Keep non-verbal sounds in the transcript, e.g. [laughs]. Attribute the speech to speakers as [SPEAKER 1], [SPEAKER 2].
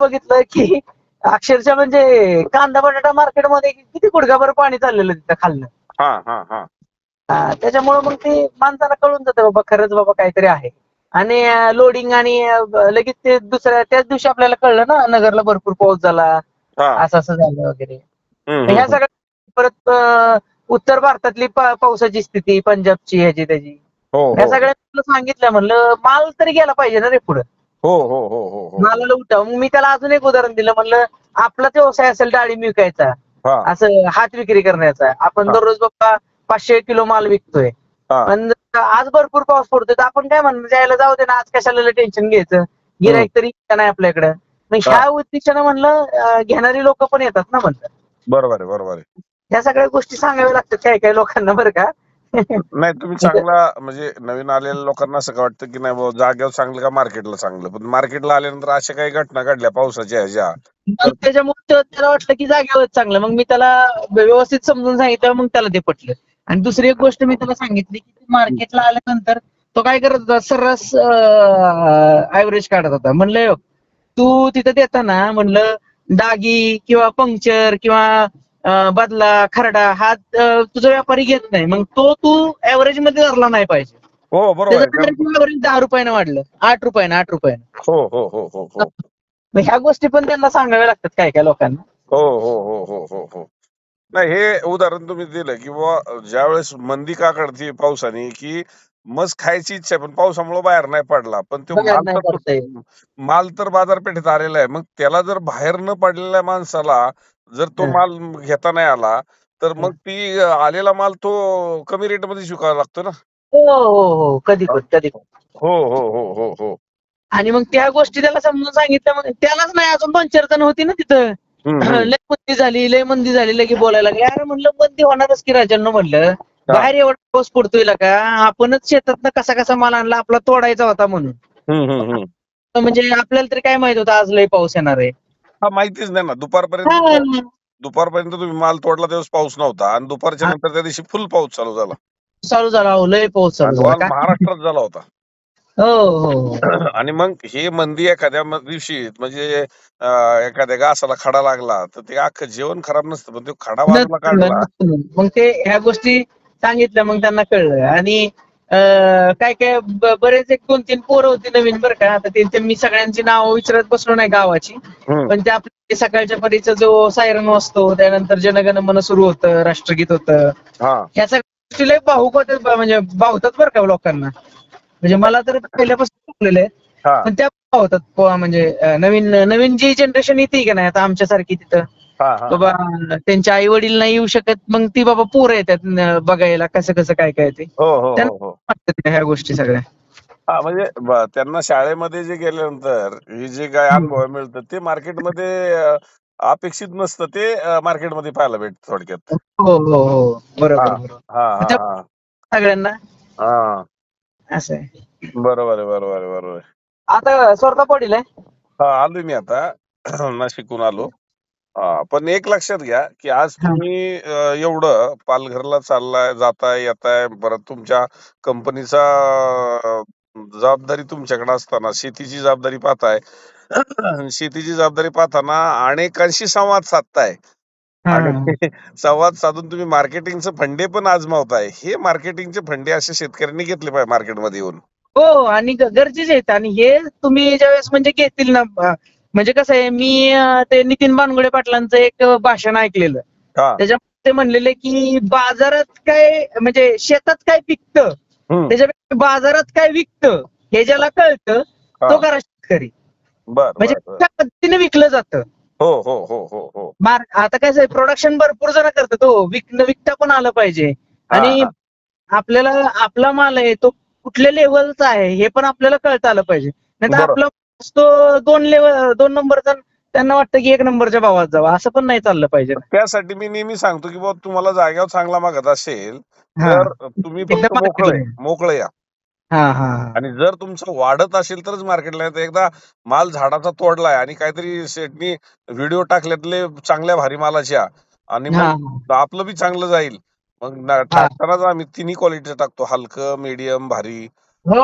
[SPEAKER 1] बघितलं की अक्षरशः म्हणजे कांदा बटाटा मार्केटमध्ये किती गुडघाभर पाणी चाललेलं तिथं खाल्लं त्याच्यामुळे मग ते माणसाला कळून जातं बाबा खरंच बाबा काहीतरी आहे. आणि लोडिंग आणि लगेच ते दुसऱ्या त्याच दिवशी आपल्याला कळलं ना नगरला भरपूर पाऊस झाला
[SPEAKER 2] हा.
[SPEAKER 1] असं असं झालं वगैरे. ह्या. सगळ्या परत उत्तर भारतातली पावसाची स्थिती पंजाबची ह्याची त्याची.
[SPEAKER 2] हो
[SPEAKER 1] ह्या
[SPEAKER 2] हो.
[SPEAKER 1] सगळ्या सांगितलं म्हणलं माल तरी गेला पाहिजे ना रे पुढे.
[SPEAKER 2] हो हो हो हो हो.
[SPEAKER 1] उठाव मग मी त्याला अजून एक उदाहरण दिलं. म्हणलं आपलाच व्यवसाय असेल डाळिंब विकायचा
[SPEAKER 2] हा.
[SPEAKER 1] असं हात विक्री करण्याचा. आपण
[SPEAKER 2] हा.
[SPEAKER 1] दररोज बाबा पाचशे किलो माल विकतोय.
[SPEAKER 2] हा.
[SPEAKER 1] पण आज भरपूर पाऊस पडतोय तर आपण काय म्हणणार? जायला जाऊ दे ना. आज कशाला टेन्शन घ्यायचं? गिराईक तरी इतकं नाही आपल्याकडे. मग. ह्या उद्देशानं म्हणलं अं, घेणारी लोक पण येतात ना म्हणलं.
[SPEAKER 2] बरोबर आहे बरोबर आहे.
[SPEAKER 1] ह्या सगळ्या गोष्टी सांगाव्या लागतात काही काही लोकांना बरं का.
[SPEAKER 2] नाही तुम्ही चांगला म्हणजे नवीन आलेल्या लोकांना असं का वाटतं की नाही बाबा जागेवर चांगलं का मार्केटला चांगलं? पण मार्केटला आल्यानंतर अशा काही घटना घडल्या पावसाच्या ह्याच्या.
[SPEAKER 1] मग त्याच्यामुळे तो- त्याला वाटलं की जागेवरच चांगलं. मग मी त्याला व्यवस्थित समजून सांगितलं मग त्याला ते पटलं. आणि दुसरी एक गोष्ट मी त्याला सांगितली की मार्केटला आल्यानंतर तो काय करत होता? सर्रास ऍव्हरेज काढत होता. म्हणलं "बघ, तू तिथं देताना म्हणलं डागी किंवा पंक्चर किंवा बदला खरडा हा तुझा व्यापारी घेत नाही. मग तो तू ऍव्हरेजमध्ये धरला नाही पाहिजे.
[SPEAKER 2] हो बरोबर
[SPEAKER 1] दहा रुपयानं वाढलं. आठ रुपयानं आठ रुपयानं.
[SPEAKER 2] हो हो हो हो हो.
[SPEAKER 1] मग ह्या गोष्टी पण त्यांना सांगाव्या लागतात काय काय लोकांना.
[SPEAKER 2] हो हो हो हो हो हो. नाही हे उदाहरण तुम्ही दिलं की बुवा ज्यावेळेस मंदी का काढते पावसाने की मस खायची इच्छा आहे पण पावसामुळे बाहेर नाही पडला. पण तो. माल तर बाजारपेठेत आलेला आहे. मग त्याला जर बाहेर न पडलेल्या माणसाला जर तो. माल घेता नाही आला तर मग ती आलेला माल तो कमी रेटमध्ये विकावा लागतो ना?
[SPEAKER 1] हो हो हो. कधी पण कधी पण.
[SPEAKER 2] हो हो हो हो हो.
[SPEAKER 1] आणि मग त्या गोष्टी त्याला समजून सांगितलं मग त्यालाच नाही अजून दोन चार जण होती ना तिथं.
[SPEAKER 2] हम्म. [clears throat]
[SPEAKER 1] लय मंदी झाली लय मंदी झाली लगे बोलायला लागले. अरे म्हणलं मंदी होणारच की राजांनो म्हणलं. बाहेर एवढा पाऊस पडतोय का? आपणच शेतात कसा कसा माल आणला आपला तोडायचा होता म्हणून.
[SPEAKER 2] हम्म, हम्म, हम्म.
[SPEAKER 1] तर म्हणजे आपल्याला तरी काय माहीत होतं आज लय पाऊस येणार आहे.
[SPEAKER 2] हा माहितीच नाही ना. दुपारपर्यंत
[SPEAKER 1] हा,
[SPEAKER 2] दुपारपर्यंत तुम्ही माल तोडला त्यावेळेस पाऊस नव्हता. आणि दुपारच्या
[SPEAKER 1] हा.
[SPEAKER 2] नंतर त्या दिवशी फुल पाऊस चालू झाला.
[SPEAKER 1] चालू झाला हो लय पाऊस चालू
[SPEAKER 2] आणि
[SPEAKER 1] झाला.
[SPEAKER 2] वाल
[SPEAKER 1] काय?
[SPEAKER 2] महाराष्ट्रात झाला होता.
[SPEAKER 1] हो हो हो. [clears throat]
[SPEAKER 2] आणि मग हे मंदी एखाद्या म- दिवशी म्हणजे अं, एखाद्या घासाला खडा लागला तर ते अख्खं जेवण खराब नसतं पण तो खडा काढला.
[SPEAKER 1] नसतं. मग ते ह्या गोष्टी सांगितल्या मग त्यांना कळलं. आणि काय काय बरेच एक दोन तीन पोरं होती नवीन बरं का. आता त्यांचे मी सगळ्यांची नाव विचारत बसलो नाही गावाची. पण ते आपल्या सकाळच्या परीचा जो सायरन वाजतो त्यानंतर जनगण मन सुरू होतं राष्ट्रगीत होतं. ह्या सगळ्या गोष्टी लय भाऊक होतात म्हणजे भावतात बरं का लोकांना. म्हणजे मला तर पहिल्यापासून आहे.
[SPEAKER 2] हा.
[SPEAKER 1] पण त्या भावतात म्हणजे नवीन नवीन जी जनरेशन येते का नाही आता आमच्यासारखी तिथं. बाबा त्यांचे आई वडील नाही येऊ शकत मग ती बाबा पोरं येतात बघायला कसं कसं काय काय ते.
[SPEAKER 2] हो हो हो. हो
[SPEAKER 1] ह्या गोष्टी सगळ्या.
[SPEAKER 2] हा म्हणजे ब- त्यांना शाळेमध्ये जे गेल्यानंतर हे जे काय अनुभव मिळतं ते मार्केटमध्ये अं, अपेक्षित नसतं ते अं, मार्केटमध्ये पाहायला भेटतं थोडक्यात.
[SPEAKER 1] हो हो हो बरोबर
[SPEAKER 2] हा.
[SPEAKER 1] बरोबर.
[SPEAKER 2] हा हा.
[SPEAKER 1] त्या-
[SPEAKER 2] हा
[SPEAKER 1] सगळ्यांना?
[SPEAKER 2] हा.
[SPEAKER 1] असं आहे.
[SPEAKER 2] बरोबर आहे बरोबर आहे बरोबर आहे.
[SPEAKER 1] आता स्वर्धा पडील आहे?
[SPEAKER 2] हा आलोय मी आता. [clears throat] नाशिकहून आलो. हा पण एक लक्षात घ्या की आज
[SPEAKER 1] हा.
[SPEAKER 2] तुम्ही अं, एवढं पालघरला चाललाय जाताय येताय परत तुमच्या कंपनीचा अं, जबाबदारी तुमच्याकडे असताना शेतीची जबाबदारी पाहताय [clears throat] शेतीची जबाबदारी पाहताना अनेकांशी संवाद साधताय
[SPEAKER 1] हा. [laughs]
[SPEAKER 2] संवाद साधून तुम्ही मार्केटिंगचे फंडे पण आजमावताय हे मार्केटिंगचे फंडे अशा शेतकऱ्यांनी घेतले पाहिजे मार्केटमध्ये येऊन
[SPEAKER 1] हो आणि ग- गरजेचे आहेत आणि हे तुम्ही ज्यावेळेस म्हणजे घेतील ना अं, म्हणजे कसं आहे मी अं, ते नितीन बानगुडे पाटलांचं एक भाषण ऐकलेलं.
[SPEAKER 2] हा.
[SPEAKER 1] त्याच्यामध्ये ते म्हणलेले की बाजारात काय म्हणजे शेतात काय पिकतं
[SPEAKER 2] हम्म.
[SPEAKER 1] त्याच्यापेक्षा बाजारात काय विकतं हे ज्याला कळतं
[SPEAKER 2] हा.
[SPEAKER 1] तो करा शेतकरी.
[SPEAKER 2] बर
[SPEAKER 1] म्हणजे
[SPEAKER 2] बर, बर.
[SPEAKER 1] त्या पद्धतीने विकलं जातं.
[SPEAKER 2] हो हो हो हो हो.
[SPEAKER 1] मार आता कसं आहे प्रोडक्शन भरपूर जण करतात हो. विकणं विकता पण आलं पाहिजे. आणि
[SPEAKER 2] हा,
[SPEAKER 1] आपल्याला आपला माल आहे तो कुठल्या लेवलचा आहे हे पण आपल्याला कळता आलं पाहिजे. नाही तर
[SPEAKER 2] बरोबर.
[SPEAKER 1] आपला तो दोन लेवल दोन नंबरचा त्यांना वाटतं की एक नंबरच्या भावात जावा. असं पण नाही चाललं पाहिजे.
[SPEAKER 2] त्यासाठी मी नेहमी सांगतो की बाबा तुम्हाला जाग्यावर चांगला मागत असेल तर तुम्ही फक्त मोकळे मोकळे या. आणि जर तुमचं वाढत असेल तरच मार्केटला एकदा माल झाडाचा तोडलाय आणि काहीतरी सेटनी व्हिडिओ टाकल्यातले चांगल्या भारी मालाच्या आणि मग आपलं बी चांगलं जाईल. मग टाकतानाच आम्ही तिन्ही क्वालिटी टाकतो. हलकं मीडियम भारी.
[SPEAKER 1] हो.